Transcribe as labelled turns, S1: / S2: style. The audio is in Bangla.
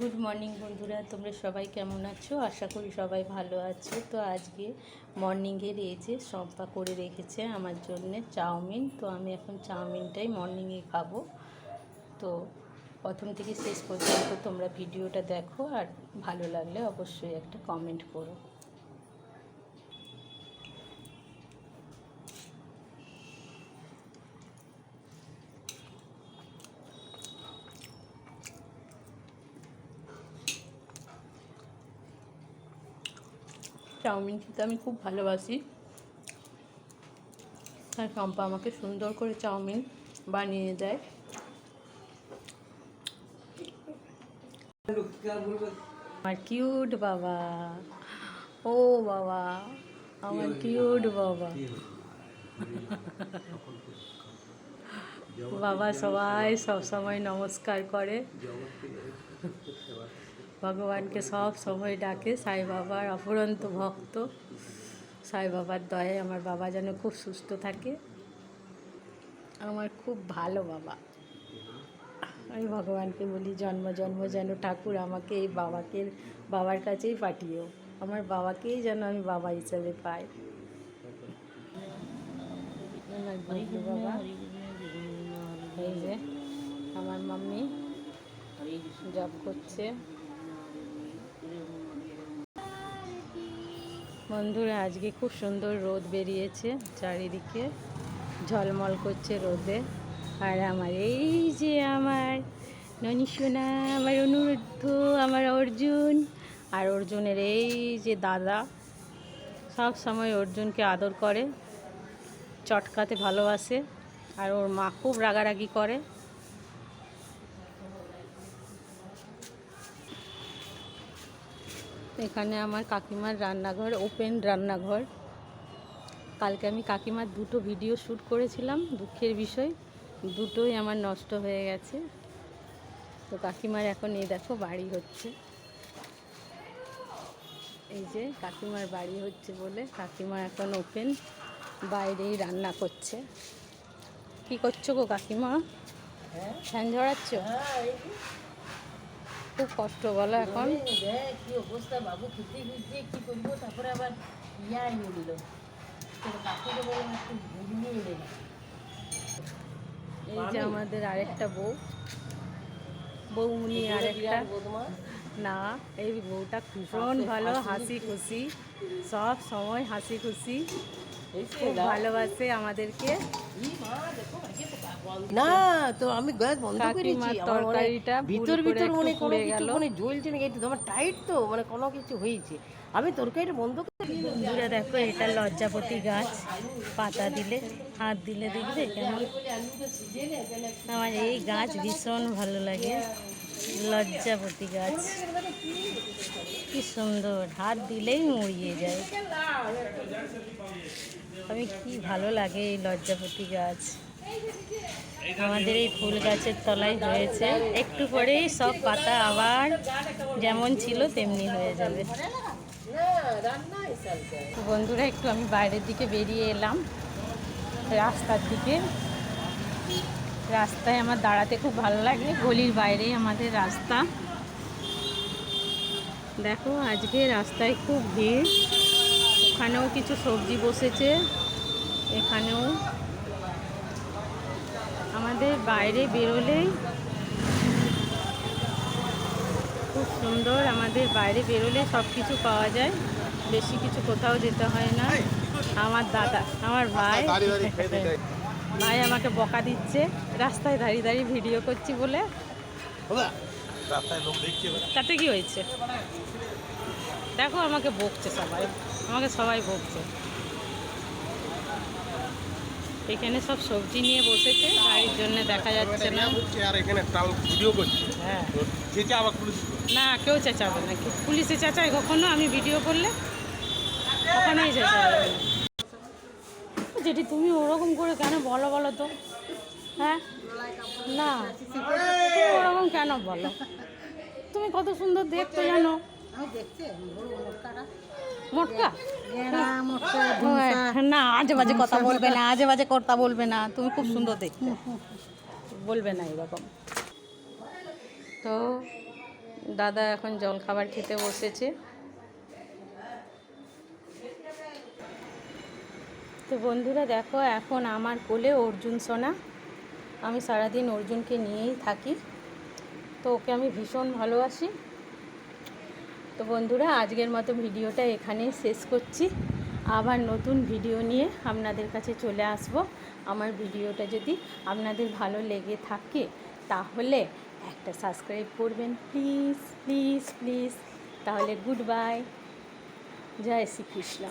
S1: গুড মর্নিং বন্ধুরা। তোমরা সবাই কেমন আছো? আশা করি সবাই ভালো আছো। তো আজকে মর্নিংয়ের এই যে সম্পা করে রেখেছে আমার জন্য চাউমিন। তো আমি এখন চাউমিনটাই মর্নিংয়ে খাব। তো প্রথম থেকে শেষ পর্যন্ত তোমরা ভিডিওটা দেখো আর ভালো লাগলে অবশ্যই একটা কমেন্ট করো। চাউমিন খেতে আমি খুব ভালোবাসি। আর শম্পা আমাকে সুন্দর করে চাউমিন বানিয়ে দেয়। আমার কিউট বাবা। ও বাবা, আমার কিউট বাবা। বাবা সবাই সব সময় নমস্কার করে। ভগবানকে সব সময় ডাকে, সাই বাবার অফুরন্ত ভক্ত। সাই বাবার দয়ায় আমার বাবা যেন খুব সুস্থ থাকে। আমার খুব ভালো বাবা। আমি ভগবানকে বলি, জন্ম জন্ম যেন ঠাকুর আমাকে এই বাবাকে, বাবার কাছেই পাঠিয়েও। আমার বাবাকেই যেন আমি বাবা হিসেবে পাই। বাবা, এই যে, আমার মাম্মি জব করছে। বন্ধুরা, আজকে খুব সুন্দর রোদ বেরিয়েছে চারিদিকে, ঝলমল করছে রোদে। আর আমার এই যে আমার ননী সোনা, আমার অনুরুদ্ধ আমার অর্জুন আর অর্জুনের এই যে দাদা, সব সময় অর্জুনকে আদর করে, চটকাতে ভালোবাসে। আর ওর মা খুব রাগারাগি করে। এখানে আমার কাকিমার রান্নাঘর ওপেন রান্নাঘর। কালকে আমি কাকিমার দুটো ভিডিও শ্যুট করেছিলাম দুঃখের বিষয়। দুটোই আমার নষ্ট হয়ে গেছে। তো কাকিমার এখন এই দেখো বাড়ি হচ্ছে। এই যে কাকিমার বাড়ি হচ্ছে বলে কাকিমা এখন ওপেন বাইরেই রান্না করছে। কি করছ গো কাকিমা? ফ্যান ঝরাচ্ছ খুব কষ্ট বলো এখন।
S2: কি অবস্থা বাবু খেতে খুঁজছে কি করব? তারপরে আবার ইয়া এনে দিল। কাকুকে বললাম একটু ঘুগনি এনে
S1: এই যে আমাদের আরেকটা বউ। বৌমনি আরেকটা। না এই বউটা ভীষণ ভালো হাসি খুশি। সব সময় হাসি খুশি। খুব ভালোবাসে আমাদেরকে
S2: ই মা, দেখো, একে তো বন্ধ- না তো আমি গ্যাস বন্ধ করেছি আমার মনে- ভিতর ভিতর মনে কোনো কিছু
S1: গেল।
S2: মানে জ্বলছে না একটু আমার টাইট তো মানে কোনো কিছু হয়েছে। আমি তরকারিটা বন্ধ করে
S1: বন্ধুরা দেখো এটা লজ্জাপতি গাছ। পাতা দিলে হাত দিলে দেখবে কেমন? আমার এই গাছ ভীষণ ভালো লাগে। লজ্জাপতি গাছ। কি সুন্দর হাত দিলেই মরিয়ে যায়। আমি কি ভালো লাগে এই লজ্জাপতি গাছ। আমাদের এই ফুল গাছের তলায় হয়েছে। একটু পরেই সব পাতা আবার যেমন ছিল তেমনি হয়ে যাবে। বন্ধুরা, একটু আমি বাইরের দিকে বেরিয়ে এলাম। রাস্তার দিকে। রাস্তায় আমার দাঁড়াতে খুব ভালো লাগে। গলির বাইরেই আমাদের রাস্তা। দেখো, আজকে রাস্তায় খুব ভিড়। ওখানেও কিছু সবজি বসেছে। এখানেও আমাদের বাইরে বেরোলেই খুব সুন্দর আমাদের বাইরে বেরোলে সব কিছু পাওয়া যায়। বেশি কিছু কোথাও যেতে হয় না। আমার দাদা আমার ভাই। ভাই আমাকে বকা দিচ্ছে। রাস্তায় দাঁড়িয়ে দাঁড়িয়ে ভিডিও করছি বলে। তাতে কি হয়েছে? দেখো আমাকে বকছে সবাই। আমাকে সবাই বকছে। এখানে সব সবজি নিয়ে বসেছে গাড়ির জন্য দেখা যাচ্ছে না।
S3: আর এখানে টাউন ভিডিও করছে।
S1: হ্যাঁ।
S3: আবার পুলিশ
S1: না কেউ চেঁচাবে না কেউ পুলিশে চেঁচায় কখনো আমি ভিডিও করলে কখনোই চেঁচাবে না। যেটি তুমি ওরকম করে কেন বলো বলো তো? হ্যাঁ? না ওরকম কেন বলো? তুমি কত সুন্দর দেখতে জানো। না আজে বাজে কথা বলবে না আজে বাজে কথা বলবে না তুমি খুব সুন্দর দেখতে। বলবে না এরকম। তো দাদা এখন জল খাবার খেতে বসেছে। তো বন্ধুরা দেখো এখন আমার কোলে অর্জুন সোনা। আমি সারাদিন অর্জুনকে নিয়েই থাকি। তো ওকে আমি ভীষণ ভালোবাসি। তো বন্ধুরা, আজকের মতো ভিডিওটা এখানেই শেষ করছি। আবার নতুন ভিডিও নিয়ে আপনাদের কাছে চলে আসব। আমার ভিডিওটা যদি আপনাদের ভালো লেগে থাকে, তাহলে একটা সাবস্ক্রাইব করবেন। Please please please. তাহলে গুড বাই। জয় শ্রীকৃষ্ণ।